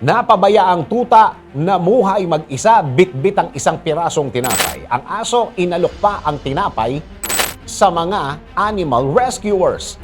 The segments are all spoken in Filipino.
Napabaya ang tuta, namuhay mag-isa, bitbit ang isang pirasong tinapay. Ang aso, inalok pa ang tinapay sa mga animal rescuers.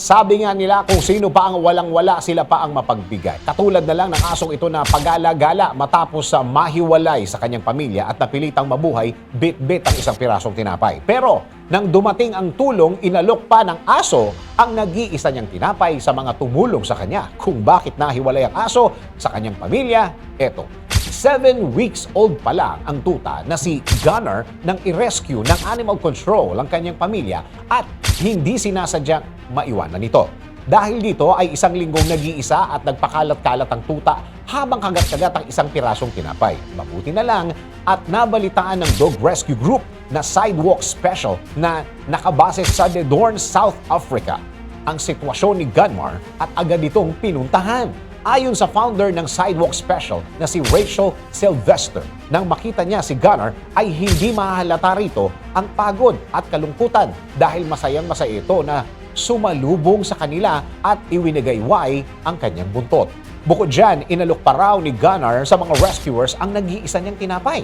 Sabi nga nila kung sino pa ang walang-wala, sila pa ang mapagbigay. Katulad na lang ng asong ito na pagala-gala matapos sa mahiwalay sa kanyang pamilya at napilitang mabuhay, bit-bit ang isang pirasong tinapay. Pero nang dumating ang tulong, inalok pa ng aso ang nag-iisa niyang tinapay sa mga tumulong sa kanya. Kung bakit nahiwalay ang aso sa kanyang pamilya, eto. Seven weeks old pa lang ang tuta na si Gunner nang i-rescue ng animal control ang kanyang pamilya at hindi sinasadyang maiwanan nito. Dahil dito ay isang linggong nag-iisa at nagpakalat-kalat ang tuta habang kagat-kagat ang isang pirasong tinapay. Mabuti na lang at nabalitaan ng dog rescue group na Sidewalk Special na nakabase sa Dedorn, South Africa ang sitwasyon ni Gunmar at agad itong pinuntahan. Ayon sa founder ng Sidewalk Special na si Rachel Sylvester, nang makita niya si Gunnar ay hindi mahalata rito ang pagod at kalungkutan dahil masayang masaya ito na sumalubong sa kanila at iwinigayway ang kanyang buntot. Bukod dyan, inalok pa raw ni Gunnar sa mga rescuers ang nag-iisa niyang tinapay.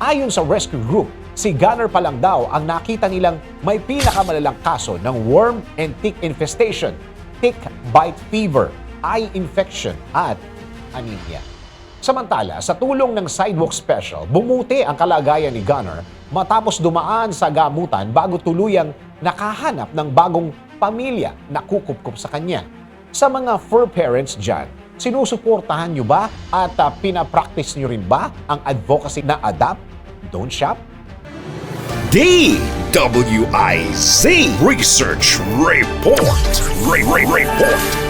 Ayon sa rescue group, si Gunner pa lang daw ang nakita nilang may pinakamalalang kaso ng worm and tick infestation, tick bite fever, eye infection at anemia. Samantala, sa tulong ng Sidewalk Special, bumuti ang kalagayan ni Gunner matapos dumaan sa gamutan bago tuluyang nakahanap ng bagong pamilya na kukupkup sa kanya. Sa mga fur parents dyan, sinusuportahan nyo ba at uh, pinapractice nyo rin ba ang advocacy na adapt, don't shop? DWIZ Research Report. Re- Re- Report.